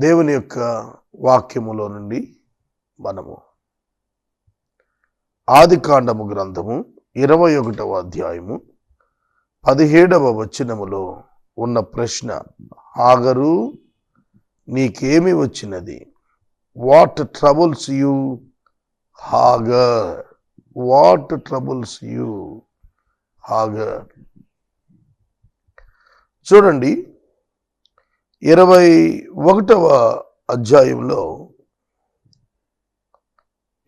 దేవుని యొక్క వాక్యములో నుండి మనము ఆదికాండము గ్రంథము ఇరవై ఒకటవ అధ్యాయము పదిహేడవ వచనములో ఉన్న ప్రశ్న ఆగరు నీకేమి వచ్చినది? What troubles you Hagar what troubles you Hagar చూడండి ఇరవై ఒకటవ అధ్యాయంలో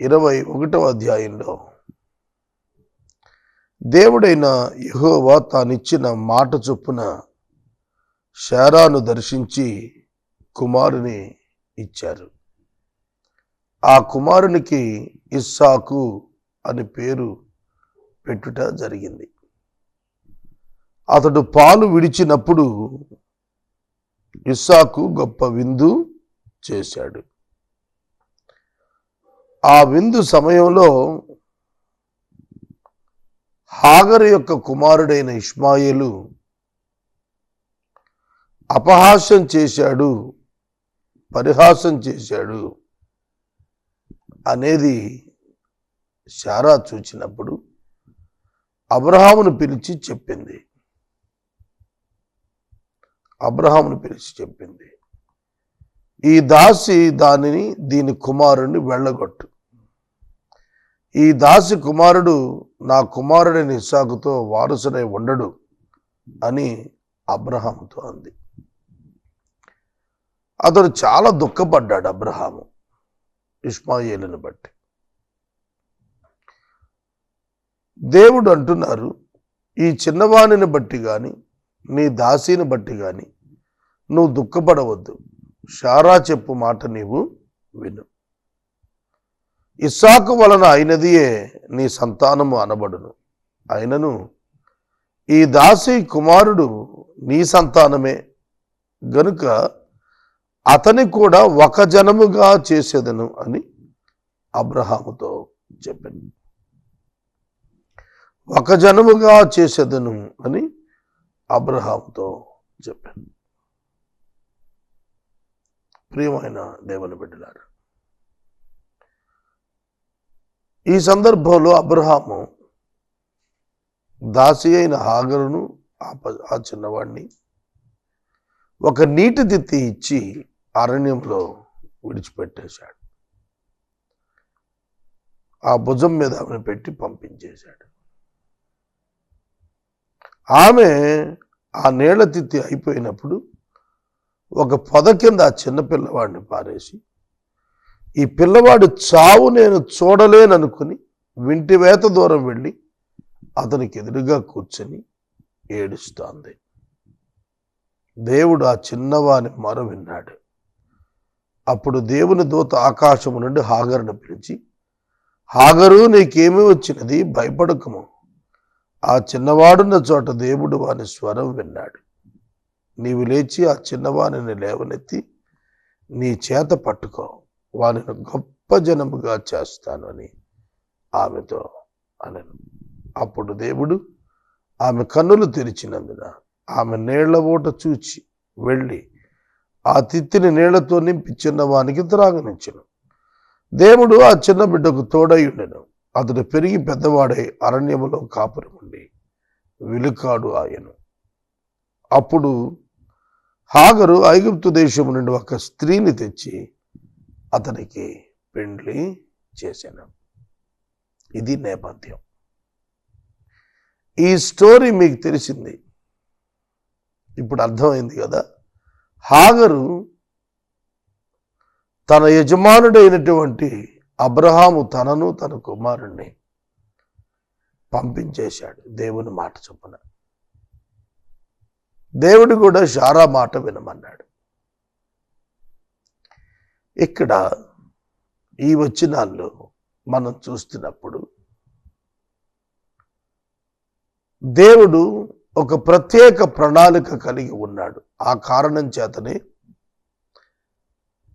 ఇరవై ఒకటవ అధ్యాయంలో దేవుడైన యెహోవా తానిచ్చిన మాట చొప్పున శారాను దర్శించి కుమారుని ఇచ్చారు. ఆ కుమారునికి ఇస్సాకు అని పేరు పెట్టుట జరిగింది. అతడు పాలు విడిచినప్పుడు ఇస్సాకు గొప్ప విందు చేశాడు. ఆ విందు సమయంలో హాగర్ యొక్క కుమారుడైన ఇష్మాయిలు అపహాస్యం చేశాడు పరిహాసం చేశాడు అనేది శారా చూచినప్పుడు అబ్రహామును పిలిచి చెప్పింది. అబ్రహామును పిలిచి చెప్పింది. ఈ దాసి దానిని దీని కుమారుణ్ణి వెళ్ళగొట్టు. ఈ దాసి కుమారుడు నా కుమారుడి నిస్సాకుతో వారసుడై ఉండడు అని అబ్రహాముతో అంది. అతడు చాలా దుఃఖపడ్డాడు అబ్రహాము ఇస్మాయిలుని బట్టి. దేవుడు అంటున్నారు ఈ చిన్నవాణిని బట్టి కానీ నీ దాసిని బట్టి కానీ నువ్వు దుఃఖపడవద్దు. షారా చెప్పు మాట నీవు విను. ఇస్సాకు వలన అయినదియే నీ సంతానము అనబడును. అయినను ఈ దాసి కుమారుడు నీ సంతానమే. గనుక అతని కూడా ఒక జనముగా చేసేదను అని అబ్రహాముతో చెప్పింది ఒక జనముగా చేసేదను అని అబ్రహాంతో చెప్పాను. ప్రియమైన దేవుని బిడ్డలారు ఈ సందర్భంలో అబ్రహాము దాసి అయిన హాగరును ఆ చిన్నవాడిని ఒక నీటి దిత్తి ఇచ్చి అరణ్యంలో విడిచిపెట్టేశాడు. ఆ భుజం మీద ఆమెను పెట్టి పంపించేశాడు. ఆమె ఆ నీళ్ళ తిత్తి అయిపోయినప్పుడు ఒక పొద కింద ఆ చిన్న పిల్లవాడిని పారేసి ఈ పిల్లవాడు చావు నేను చూడలేననుకుని వింటివేత దూరం వెళ్ళి అతనికి ఎదురుగా కూర్చొని ఏడుస్తోంది. దేవుడు ఆ చిన్నవాని మొర విన్నాడు. అప్పుడు దేవుని దూత ఆకాశము నుండి హాగరును పిలిచి హాగరు నీకేమి వచ్చినది? భయపడకము. ఆ చిన్నవాడున్న చోట దేవుడు వాని స్వరం విన్నాడు. నీవు లేచి ఆ చిన్నవానిని లేవనెత్తి నీ చేత పట్టుకో వానిని గొప్ప జనముగా చేస్తాను అని ఆమెతో అనను. అప్పుడు దేవుడు ఆమె కన్నులు తెరిచినందున ఆమె నీళ్ళ ఓట చూచి వెళ్ళి ఆ తిత్తిని నీళ్ళతో నింపి చిన్నవానికి త్రాగనించను దేవుడు ఆ చిన్న బిడ్డకు తోడై ఉండెను. అతడు పెరిగి పెద్దవాడై అరణ్యములో కాపురం ఉండి విలుకాడు ఆయను. అప్పుడు హాగరు ఐగుప్తు దేశం నుండి ఒక స్త్రీని తెచ్చి అతనికి పెండ్లి చేశాను ఇది నేపథ్యం. ఈ స్టోరీ మీకు తెలిసింది. ఇప్పుడు అర్థమైంది కదా. హాగరు తన యజమానుడైనటువంటి అబ్రహాము తనను తన కుమారుణ్ణి పంపించేశాడు దేవుని మాట చొప్పున. దేవుడు కూడా షారా మాట వినమన్నాడు. ఇక్కడ ఈ వచనాల్లో మనం చూస్తున్నప్పుడు దేవుడు ఒక ప్రత్యేక ప్రణాళిక కలిగి ఉన్నాడు. ఆ కారణం చేతనే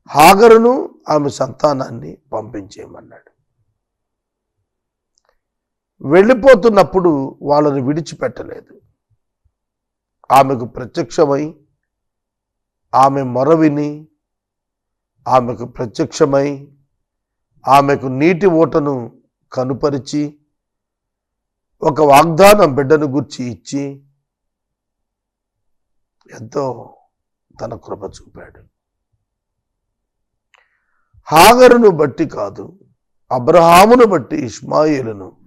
హాగరును ఆమె సంతానాన్ని పంపించేయమన్నాడు. వెళ్ళిపోతున్నప్పుడు వాళ్ళని విడిచిపెట్టలేదు. ఆమెకు ప్రత్యక్షమై ఆమె మొర విని ఆమెకు ప్రత్యక్షమై ఆమెకు నీటి ఓటను కనుపరిచి ఒక వాగ్దానం బిడ్డను గుర్చి ఇచ్చి ఎంతో తన కృప చూపాడు. హాగరును బట్టి కాదు అబ్రహామును బట్టి ఇస్మాయిలును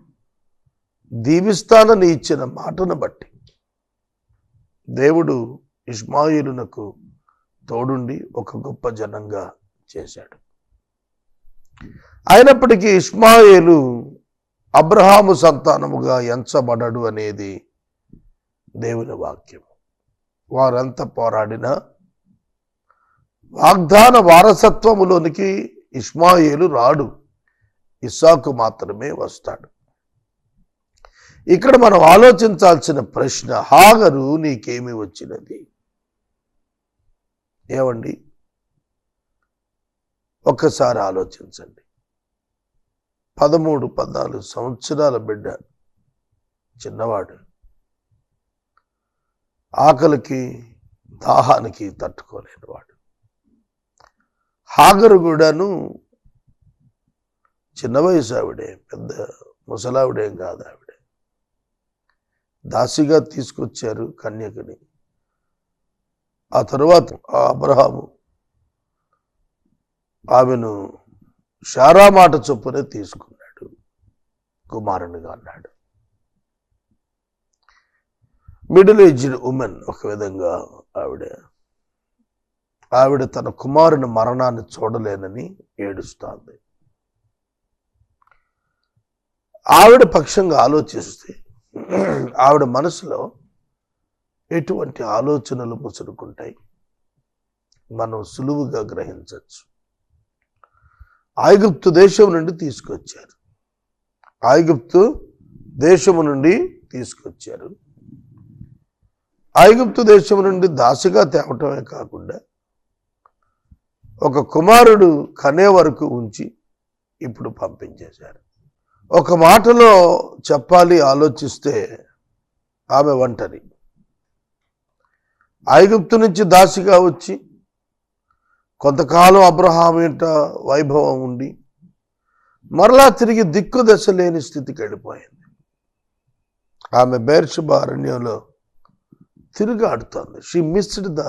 దీవిస్తానని ఇచ్చిన మాటను బట్టి. దేవుడు ఇస్మాయిలునకు తోడుండి ఒక గొప్ప జనంగా చేశాడు. అయినప్పటికీ ఇస్మాయిలు అబ్రహాము సంతానముగా ఎంచబడడు అనేది దేవుని వాక్యం వారంతా పోరాడినా వాగ్దాన వారసత్వములోనికి ఇస్మాయిలు రాడు. ఇస్సాకు మాత్రమే వస్తాడు. ఇక్కడ మనం ఆలోచించాల్సిన ప్రశ్న హాగరు నీకేమి వచ్చినది? ఏమండి? ఒక్కసారి ఆలోచించండి. పదమూడు పద్నాలుగు సంవత్సరాల బిడ్డ చిన్నవాడు. ఆకలికి దాహానికి తట్టుకోలేనివాడు. హాగరు కూడాను చిన్న వయసు ఆవిడే పెద్ద ముసలావిడేం కాదు ఆవిడ దాసిగా తీసుకొచ్చారు కన్యకని. ఆ తరువాత ఆ అబ్రహాము ఆమెను షారా మాట చొప్పునే తీసుకున్నాడు కుమారునిగా అన్నాడు. మిడిల్ ఏజ్డ్ ఉమెన్ ఒక విధంగా ఆవిడ ఆవిడ తన కుమారుని మరణాన్ని చూడలేనని ఏడుస్తుంది. ఆవిడ పక్షంగా ఆలోచిస్తే ఆవిడ మనసులో ఎటువంటి ఆలోచనలు ముసురుకుంటాయి? మనం సులువుగా గ్రహించవచ్చు. ఐగుప్తు దేశం నుండి తీసుకొచ్చారు. ఐగుప్తు దేశము నుండి తీసుకొచ్చారు. ఐగుప్తు దేశం నుండి దాసిగా తేవటమే కాకుండా ఒక కుమారుడు కనే వరకు ఉంచి ఇప్పుడు పంపించేశారు. ఒక మాటలో చెప్పాలి ఆలోచిస్తే ఆమె ఒంటరి ఐగుప్తు నుంచి దాసిగా వచ్చి కొంతకాలం అబ్రహాం ఇంట వైభవం ఉండి మరలా తిరిగి దిక్కు దశ లేని స్థితికి వెళ్ళిపోయింది. ఆమె బేర్షుబ అరణ్యంలో తిరుగాడుతోంది. షీ మిస్డ్ ద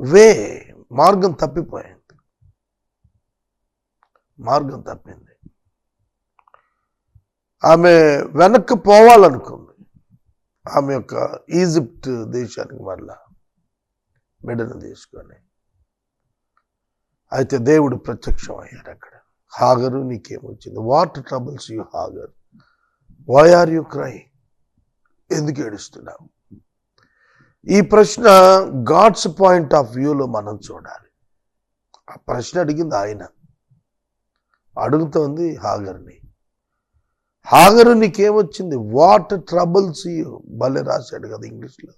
వే మార్గం తప్పిపోయింది. మార్గం తప్పింది. ఆమె వెనక్కి పోవాలనుకుంది. ఆమె యొక్క ఈజిప్ట్ దేశానికి మరలా బిడ్డను తీసుకొని. అయితే దేవుడు ప్రత్యక్షం అయ్యారు అక్కడ. Hagar నీకేమొచ్చింది what troubles you Hagar why are you cry ఎందుకు ఏడుస్తున్నావు? ఈ ప్రశ్న గాడ్స్ పాయింట్ ఆఫ్ వ్యూలో మనం చూడాలి. ఆ ప్రశ్న అడిగింది ఆయన. అడుగుతోంది హాగర్ని. హాగరు నీకేమొచ్చింది? వాట్ ట్రబుల్స్ యూ భలే రాశాడు కదా ఇంగ్లీష్లో.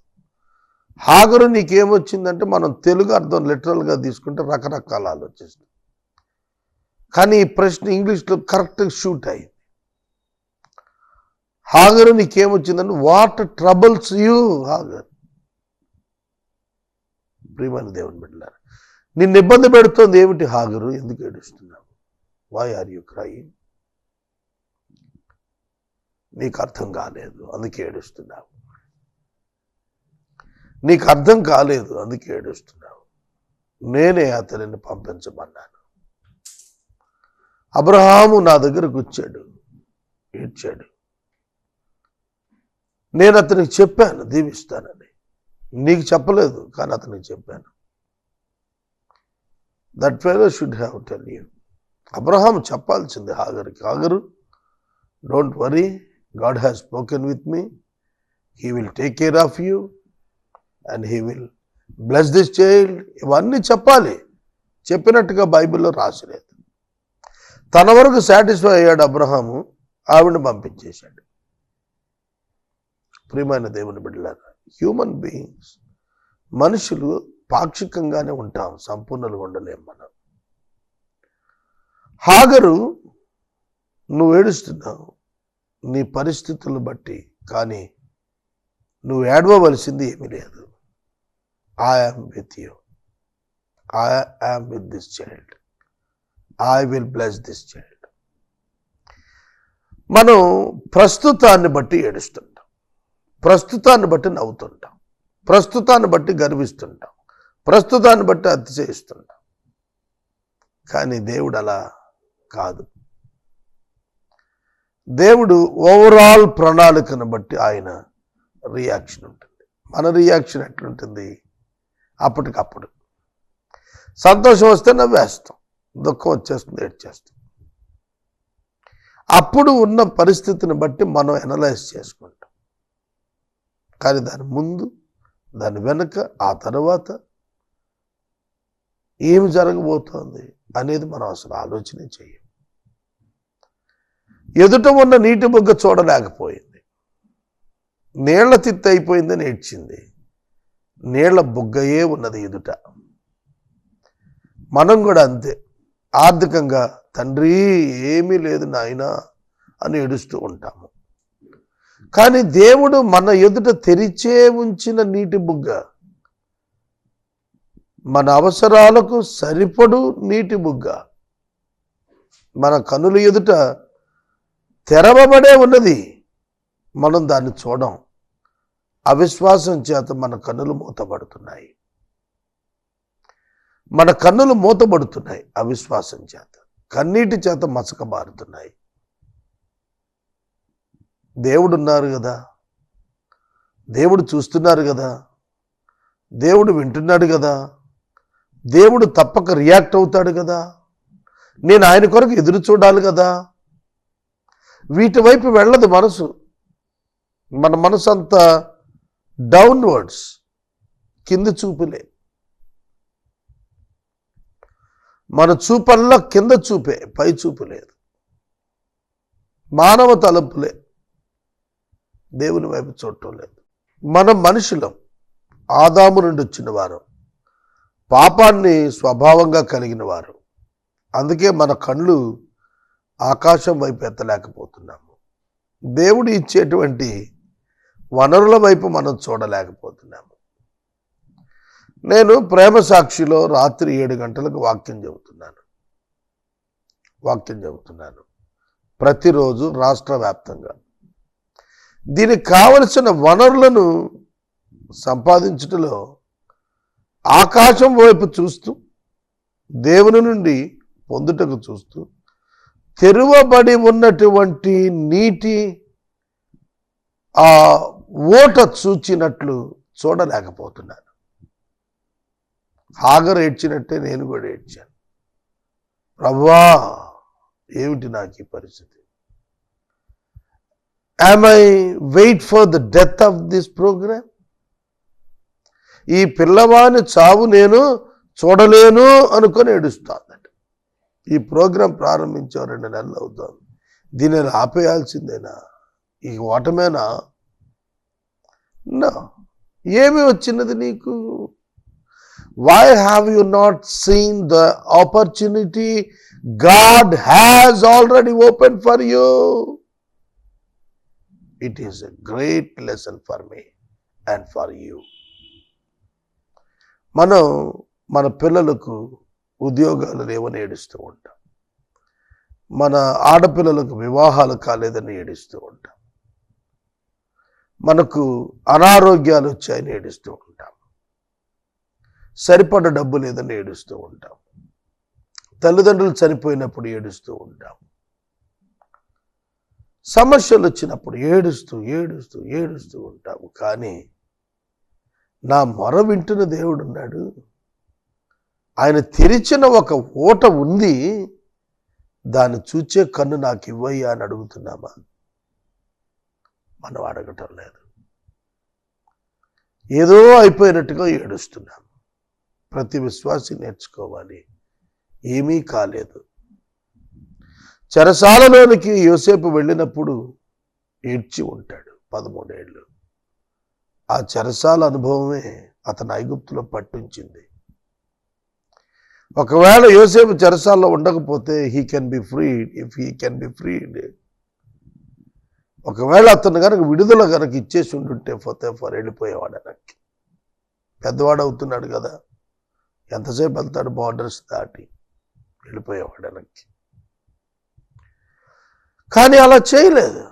హాగరు నీకేమొచ్చిందంటే మనం తెలుగు అర్థం లిటరల్గా తీసుకుంటే రకరకాల ఆలోచిస్తాం కానీ ఈ ప్రశ్న ఇంగ్లీష్లో కరెక్ట్గా షూట్ అయింది. హాగరు నీకేమొచ్చిందంటే వాట్ ట్రబుల్స్ యూ హాగర్. ప్రియమైన దేవుని బిడ్డలారు నిన్ను ఇబ్బంది పెడుతోంది ఏమిటి? హాగరు ఎందుకు ఏడుస్తున్నావు? వై ఆర్ యూ క్రైమ్ నీకు అర్థం కాలేదు అందుకే ఏడుస్తున్నావు. నీకు అర్థం కాలేదు అందుకే ఏడుస్తున్నావు. నేనే అతనిని పంపించమన్నాను. అబ్రహాము నా దగ్గరకు వచ్చాడు ఏడ్చాడు. నేను అతనికి చెప్పాను దీవిస్తానని. నీకు చెప్పలేదు కానీ అతనికి చెప్పాను. That fellow should have tell you Abraham చెప్పాల్సింది హాగర్కి Hagar don't worry God has spoken with me he will take care of you and he will bless this child ఇవన్నీ చెప్పాలి. చెప్పినట్టుగా బైబిల్లో రాసిలేదు తన వరకు సాటిస్ఫై అయ్యాడు అబ్రహాము ఆవిడని పంపించేశాడు. ప్రియమైన దేవుని బిడ్డలారా హ్యూమన్ బీయింగ్స్ మనుషులు పాక్షికంగానే ఉంటాం సంపూర్ణలు ఉండలేం మనం. హాగరు నువ్వు ఏడుస్తున్నావు నీ పరిస్థితులను బట్టి కానీ నువ్వు ఏడవవలసింది ఏమీ లేదు. I'm with you I am with this child I will bless this child మనం ప్రస్తుతాన్ని బట్టి ఏడుస్తుంటాం ప్రస్తుతాన్ని బట్టి నవ్వుతుంటాం. ప్రస్తుతాన్ని బట్టి గర్విస్తుంటాం. ప్రస్తుతాన్ని బట్టి అతిశయిస్తుంటాం. కానీ దేవుడు అలా కాదు. దేవుడు ఓవరాల్ ప్రణాళికను బట్టి ఆయన రియాక్షన్ ఉంటుంది. మన రియాక్షన్ ఎట్లుంటుంది? అప్పటికప్పుడు. సంతోషం వస్తే నవ్వేస్తాం. దుఃఖం వచ్చేస్తుంది ఏడ్చేస్తాం. అప్పుడు ఉన్న పరిస్థితిని బట్టి మనం ఎనలైజ్ చేసుకుంటాం. కానీ దాని ముందు దాని వెనుక ఆ తర్వాత ఏమి జరగబోతోంది అనేది మనం అసలు ఆలోచన చేయం ఎదుట ఉన్న నీటి బొగ్గ చూడలేకపోయింది. నీళ్ళ తిత్తి అయిపోయిందని ఏడ్చింది. నీళ్ళ బొగ్గయే ఉన్నది ఎదుట. మనం కూడా అంతే. ఆర్థికంగా తండ్రి ఏమీ లేదు నాయనా అని ఏడుస్తూ ఉంటాము. కానీ దేవుడు మన ఎదుట తెరిచే ఉంచిన నీటి బుగ్గ. మన అవసరాలకు సరిపడు నీటి బుగ్గ. మన కనుల ఎదుట తెరవబడే ఉన్నది. మనం దాన్ని చూడం. అవిశ్వాసం చేత మన కన్నులు మూతబడుతున్నాయి మన కన్నులు మూతబడుతున్నాయి అవిశ్వాసం చేత. కన్నీటి చేత మసకబారుతున్నాయి. దేవుడు ఉన్నారు కదా. దేవుడు చూస్తున్నారు కదా. దేవుడు వింటున్నాడు కదా. దేవుడు తప్పక రియాక్ట్ అవుతాడు కదా. నేను ఆయన కొరకు ఎదురు చూడాలి కదా. వీటి వైపు వెళ్ళదు మనసు. మన మనసు అంతా డౌన్వర్డ్స్ కింద చూపులే. మన చూపల్లా కింద చూపే పై చూపు లేదు. మానవ తలంపులే. దేవుని వైపు చూడటం లేదు. మనం మనుషులం ఆదాము నుండి వచ్చిన వారు పాపాన్ని స్వభావంగా కలిగిన వారు. అందుకే మన కళ్ళు ఆకాశం వైపు ఎత్తలేకపోతున్నాము. దేవుడు ఇచ్చేటువంటి వనరుల వైపు మనం చూడలేకపోతున్నాము. నేను ప్రేమ సాక్షిలో రాత్రి ఏడు గంటలకు వాక్యం చెబుతున్నాను. వాక్యం చెబుతున్నాను. ప్రతిరోజు రాష్ట్ర వ్యాప్తంగా. దీనికి కావలసిన వనరులను సంపాదించుటలో ఆకాశం వైపు చూస్తూ దేవుని నుండి పొందుటకు చూస్తూ తెరువబడి ఉన్నటువంటి నీటి ఆ ఓట చూచినట్లు చూడలేకపోతున్నాను. హాగర్ ఏడ్చినట్టే నేను కూడా ఏడ్చాను. ప్రభా ఏమిటి నాకు ఈ పరిస్థితి? Am I wait for the death of this program ఈ పిల్లవాని చావు నేను చూడలేను అనుకొని ఏడుస్తానట ఈ ప్రోగ్రాం ప్రారంభించే రెండు నెలలు అవుతాం దీన్ని ఆపేయాల్సిందేనా? ఈ ఓటమేనా? నా ఏమి వచ్చినది నీకు? Why have you not seen the opportunity God has already open for you it is a great lesson for me and for you మనం మన పిల్లలకు ఉద్యోగాలు లేవని ఏడుస్తూ ఉంటాం. మన ఆడపిల్లలకు వివాహాలు కాలేదని ఏడుస్తూ ఉంటాం. మనకు అనారోగ్యాలు వచ్చాయని ఏడుస్తూ ఉంటాం. సరిపడ డబ్బు లేదని ఏడుస్తూ ఉంటాం. తల్లిదండ్రులు చనిపోయినప్పుడు ఏడుస్తూ ఉంటాం. సమస్యలు వచ్చినప్పుడు ఏడుస్తూ ఏడుస్తూ ఏడుస్తూ ఉంటాము. కానీ నా మొర వింటున్న దేవుడు ఉన్నాడు. ఆయన తెరిచిన ఒక ఓట ఉంది. దాన్ని చూచే కన్ను నాకు ఇవ్వయ్యా అని అడుగుతున్నామా? మనం అడగటం లేదు. ఏదో అయిపోయినట్టుగా ఏడుస్తున్నాం. ప్రతి విశ్వాసి నేర్చుకోవాలి. ఏమీ కాలేదు. చెరసాలలోనికి యోసేపు వెళ్ళినప్పుడు ఏడ్చి ఉంటాడు పదమూడేళ్ళు. ఆ చెరసాల అనుభవమే అతను ఐగుప్తులో పట్టించింది. ఒకవేళ యోసేపు చెరసాల్లో ఉండకపోతే he can be freed if he can be freed ఒకవేళ అతను కనుక విడుదల కనుక ఇచ్చేసి ఉండుంటే పోతే ఫర్ వెళ్ళిపోయేవాడు వెనక్కి. పెద్దవాడు అవుతున్నాడు కదా. ఎంతసేపు వెళ్తాడు? బార్డర్స్ దాటి వెళ్ళిపోయేవాడు వెనక్కి. కానీ అలా చేయలేదు.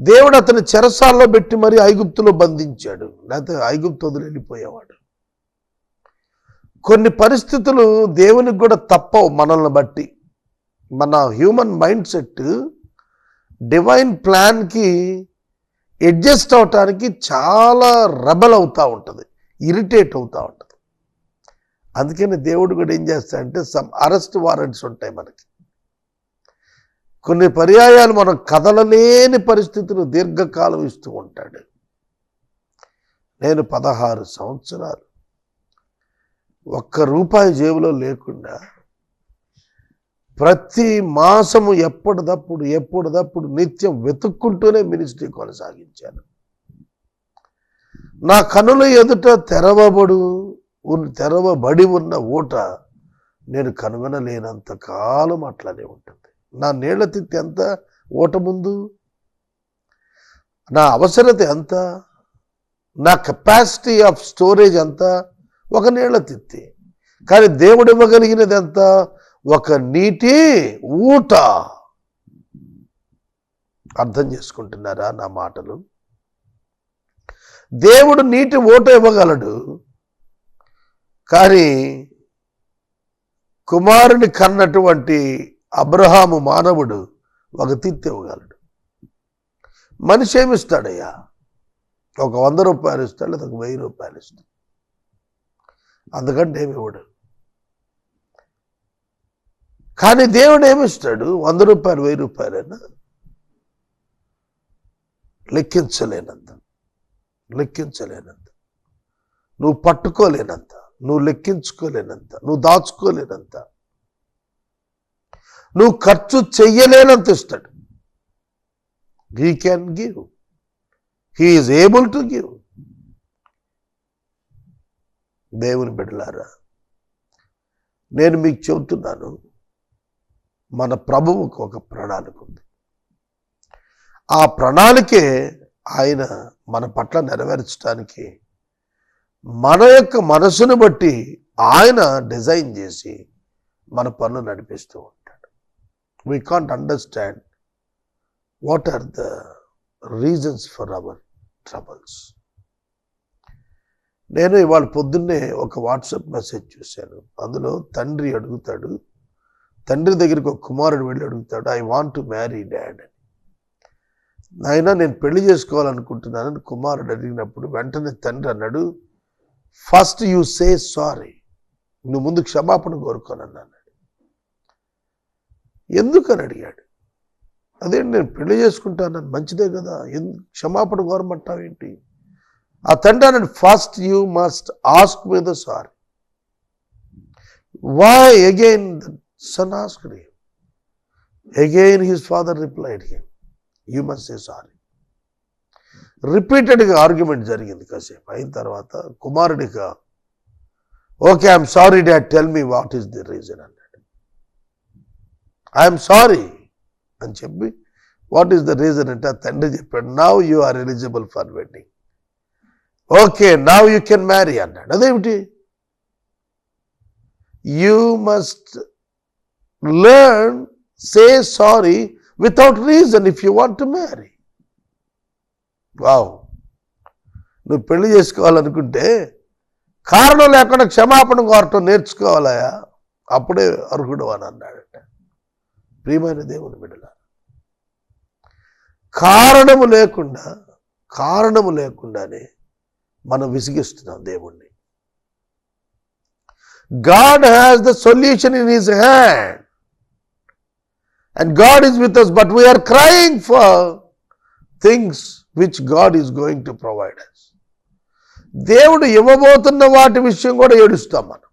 దేవుడు అతని చెరసాల్లో పెట్టి మరి ఐగుప్తులో బంధించాడు. లేకపోతే ఐగుప్తు వదిలి వెళ్ళిపోయేవాడు. కొన్ని పరిస్థితులు దేవునికి కూడా తప్పవు మనల్ని బట్టి. మన హ్యూమన్ మైండ్ సెట్ డివైన్ ప్లాన్కి అడ్జస్ట్ అవటానికి చాలా రెబల్ అవుతూ ఉంటుంది. ఇరిటేట్ అవుతూ ఉంటుంది. అందుకని దేవుడు కూడా ఏం చేస్తాడంటే సమ్ అరెస్ట్ వారెంట్స్ ఉంటాయి మనకి. కొన్ని పర్యాయాలు మనం కదలలేని పరిస్థితులు దీర్ఘకాలం ఇస్తూ ఉంటాడు. నేను పదహారు సంవత్సరాలు. ఒక్క రూపాయి జేబులో లేకుండా ప్రతి మాసము ఎప్పటిదప్పుడు ఎప్పటిదప్పుడు నిత్యం వెతుక్కుంటూనే మినిస్ట్రీ కొనసాగించాను. నా కనుల ఎదుట తెరవబడు తెరవబడి ఉన్న ఊట నేను కనుగొనలేనంత కాలం అట్లనే ఉంటుంది. నా నీళ్ళ తిత్తి ఎంత? ఓట ముందు? నా అవసరత ఎంత? నా కెపాసిటీ ఆఫ్ స్టోరేజ్ ఎంత? ఒక నీళ్ళ తిత్తి. కానీ దేవుడు ఇవ్వగలిగినది ఎంత? ఒక నీటి ఊట. అర్థం చేసుకుంటున్నారా నా మాటలు? దేవుడు నీటి ఊట ఇవ్వగలడు. కానీ కుమారుని కన్నటువంటి అబ్రహాము మానవుడు ఒక తిత్తి ఇవ్వగలడు. మనిషి ఏమిస్తాడయ్యా? ఒక వంద రూపాయలు ఇస్తాడు లేదా ఒక వెయ్యి రూపాయలు ఇస్తాడు. అందుకంటే ఏమి ఇవ్వడు. కానీ దేవుడు ఏమిస్తాడు? వంద రూపాయలు వెయ్యి రూపాయలైనా లెక్కించలేనంత. లెక్కించలేనంత. నువ్వు పట్టుకోలేనంత. నువ్వు లెక్కించుకోలేనంత. నువ్వు దాచుకోలేనంత. నువ్వు ఖర్చు చెయ్యలేనంత ఇస్తాడు he can give he is able to give దేవుని బిడ్డలారా నేను మీకు చెబుతున్నాను మన ప్రభువుకు ఒక ప్రణాళిక ఉంది. ఆ ప్రణాళికే ఆయన మన పట్ల నెరవేర్చడానికి మన యొక్క మనసును బట్టి ఆయన డిజైన్ చేసి మన పనులు నడిపిస్తూ we can't can't what what are the reasons for our troubles నేను ఇవాళ పొద్దున్నే ఒక వాట్సాప్ మెసేజ్ చూశాను. అందులో తండ్రి అడుగుతాడు తండ్రి దగ్గరికి ఒక కుమారుడు వెళ్ళి అడుగుతాడు I want to marry dad అని. నాయన నేను పెళ్ళి చేసుకోవాలనుకుంటున్నానని కుమారుడు అడిగినప్పుడు వెంటనే తండ్రి అన్నాడు ఫస్ట్ యూ సే సారీ నువ్వు ముందు క్షమాపణ కోరుకోనన్నాను. ఎందుకని అడిగాడు. అదే నేను పెళ్ళి చేసుకుంటానని మంచిదే కదా ఎందుకు క్షమాపణ కోరమంటావేంటి? ఆ తండ్రి అన్నాడు first you must ask me the sorry why again son ask again his father replied him you must say sorry రిపీటెడ్గా ఆర్గ్యుమెంట్ జరిగింది కాసేపు. అయిన తర్వాత కుమారుడిగా okay I'm sorry dad tell me what is the reason అని I'm sorry అని చెప్పి what is the reason అంటే ఆ తండ్రి చెప్పాడు now you are eligible for wedding okay now you can marry అన్నాడు. అదేమిటి? You must learn say sorry without reason if you want to marry wow నువ్వు పెళ్ళి చేసుకోవాలనుకుంటే కారణం లేకుండా క్షమాపణ కోరటం నేర్చుకోవాలయా అప్పుడే అర్హుడు అని అన్నాడు. ప్రియమైన దేవుని బిడ్డల కారణము లేకుండా కారణము లేకుండానే మనం విసిగిస్తున్నాం దేవుణ్ణి. God has the solution in his hand and God is with us but we are crying for things which God is going to provide us దేవుడు ఇవ్వబోతున్న వాటి విషయం కూడా ఏడుస్తాం మనం.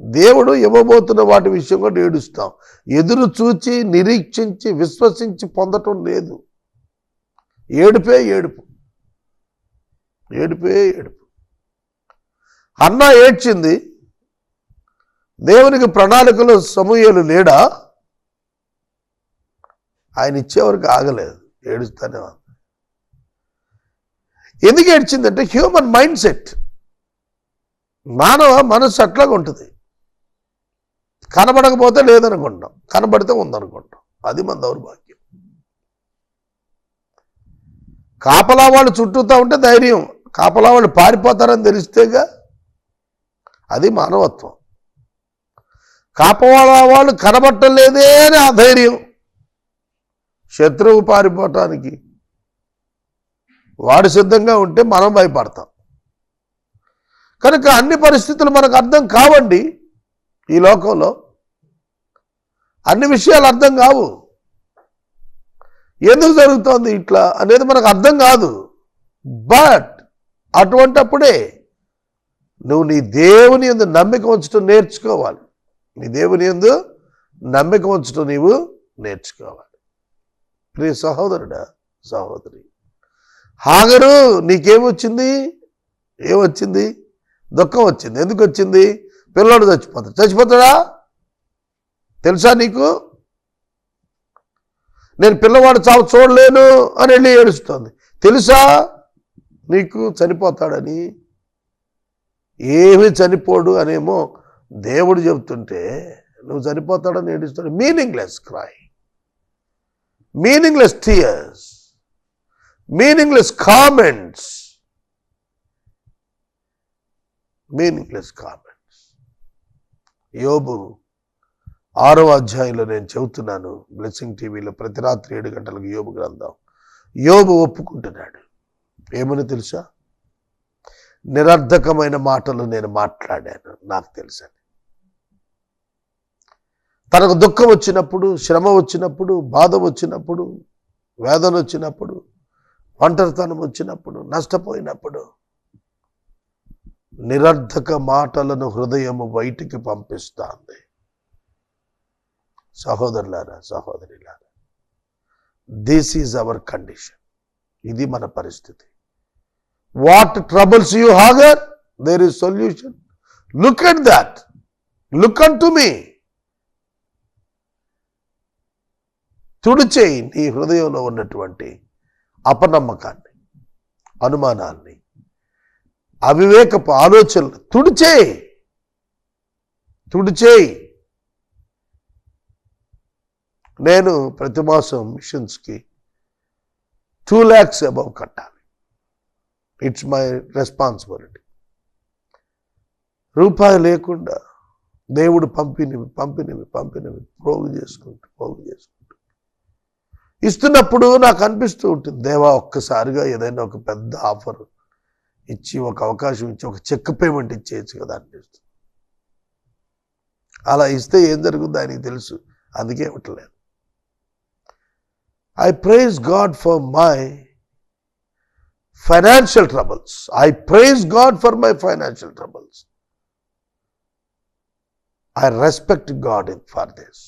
దేవుడు ఇవ్వబోతున్న వాటి విషయం కూడా ఏడుస్తాం. ఎదురు చూచి నిరీక్షించి విశ్వసించి పొందటం లేదు. ఏడుపే ఏడుపు. ఏడుపే ఏడుపు. అన్న ఏడ్చింది దేవునికి ప్రణాళికలో సమూహలు లేడా? ఆయన ఇచ్చేవరకు ఆగలేదు. ఏడుస్తానే ఎందుకు ఏడ్చిందంటే హ్యూమన్ మైండ్ సెట్ మానవ మనసు అట్లాగా ఉంటుంది కనబడకపోతే లేదనుకుంటాం. కనబడితే ఉందనుకుంటాం. అది మన దౌర్భాగ్యం. కాపలా వాళ్ళు చుట్టూతా ఉంటే ధైర్యం. కాపలా వాళ్ళు పారిపోతారని తెలిస్తేగా అది మానవత్వం. కాపలా వాళ్ళు కనబట్టలేదే అని ఆ ధైర్యం. శత్రువు పారిపోవటానికి వాడు సిద్ధంగా ఉంటే మనం భయపడతాం. కనుక అన్ని పరిస్థితులు మనకు అర్థం కావండి ఈ లోకంలో. అన్ని విషయాలు అర్థం కావు. ఎందుకు జరుగుతోంది ఇట్లా అనేది మనకు అర్థం కాదు. బట్ అటువంటప్పుడే నువ్వు నీ దేవుని ఎందు నమ్మిక ఉంచడం నేర్చుకోవాలి. నీ దేవుని ఎందు నమ్మిక ఉంచడం నీవు నేర్చుకోవాలి. ప్రియ సహోదరుడా సహోదరి హాగరు నీకేమొచ్చింది? ఏమొచ్చింది? దుఃఖం వచ్చింది. ఎందుకు వచ్చింది? పిల్లోడు చచ్చిపోతాడు. చచ్చిపోతాడా? తెలుసా నీకు? నేను పిల్లవాడు చావు చూడలేను అని వెళ్ళి ఏడుస్తుంది. తెలుసా? నీకు చనిపోతాడని? ఏమి చనిపోడు అనేమో దేవుడు చెబుతుంటే నువ్వు చనిపోతాడని ఏడుస్తాడు meaningless cry meaningless tears meaningless comments meaningless comments యోబు ఆరో అధ్యాయంలో నేను చెబుతున్నాను బ్లెస్సింగ్ టీవీలో ప్రతి రాత్రి ఏడు గంటలకు యోబు గ్రంథం. యోబు ఒప్పుకుంటున్నాడు. ఏమని తెలుసా? నిరర్ధకమైన మాటలు నేను మాట్లాడాను నాకు తెలుసని. తనకు దుఃఖం వచ్చినప్పుడు శ్రమ వచ్చినప్పుడు బాధ వచ్చినప్పుడు వేదన వచ్చినప్పుడు ఒంటరితనం వచ్చినప్పుడు నష్టపోయినప్పుడు నిరర్ధక మాటలను హృదయము బయటికి పంపిస్తాంది. సహోదరులారా సహోదరులారా దిస్ ఈజ్ అవర్ కండిషన్ ఇది మన పరిస్థితి. What troubles you Hagar there is solution look at that look unto me తుడిచేయి నీ హృదయంలో ఉన్నటువంటి అపనమ్మకాన్ని అనుమానాన్ని అవివేకపు ఆలోచనలు తుడిచేయి తుడిచేయి నేను ప్రతి మాసం మిషన్స్కి టూ ల్యాక్స్ అబౌవ్ కట్టాలి. ఇట్స్ మై రెస్పాన్సిబిలిటీ రూపాయి లేకుండా దేవుడు పంపినవి పంపినవి పంపినవి పోగు చేసుకుంటూ పోగు చేసుకుంటూ. ఇస్తున్నప్పుడు నాకు అనిపిస్తూ ఉంటుంది దేవా ఒక్కసారిగా ఏదైనా ఒక పెద్ద ఆఫర్ ఇచ్చి ఒక అవకాశం ఇచ్చి ఒక చెక్ పేమెంట్ ఇచ్చేయచ్చు కదా అనిపిస్తుంది. అలా ఇస్తే ఏం జరుగుతుందో ఆయనకి తెలుసు. అందుకే ఇవ్వట్లేదు. I praise God for my financial troubles I praise God for my financial troubles I respect God in for this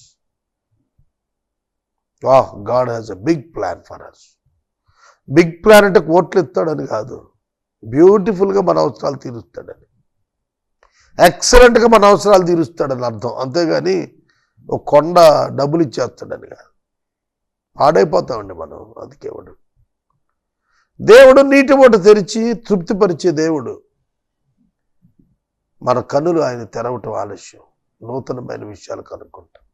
వాహ్ God has a big plan for us big plan అంటే కోట్లు ఇస్తాడని కాదు. బ్యూటిఫుల్గా మన అవసరాలు తీరుస్తాడని. ఎక్సలెంట్గా మన అవసరాలు తీరుస్తాడని అర్థం. అంతేగాని ఒక కొండ డబ్బులు ఇచ్చేస్తాడని కాదు. పాడైపోతామండి మనం అందుకే వాడు. దేవుడు నీటి ఓట తెరిచి తృప్తిపరిచే దేవుడు. మన కనులు ఆయన తెరవటం ఆలస్యం. నూతనమైన విషయాలు కనుక్కుంటాం.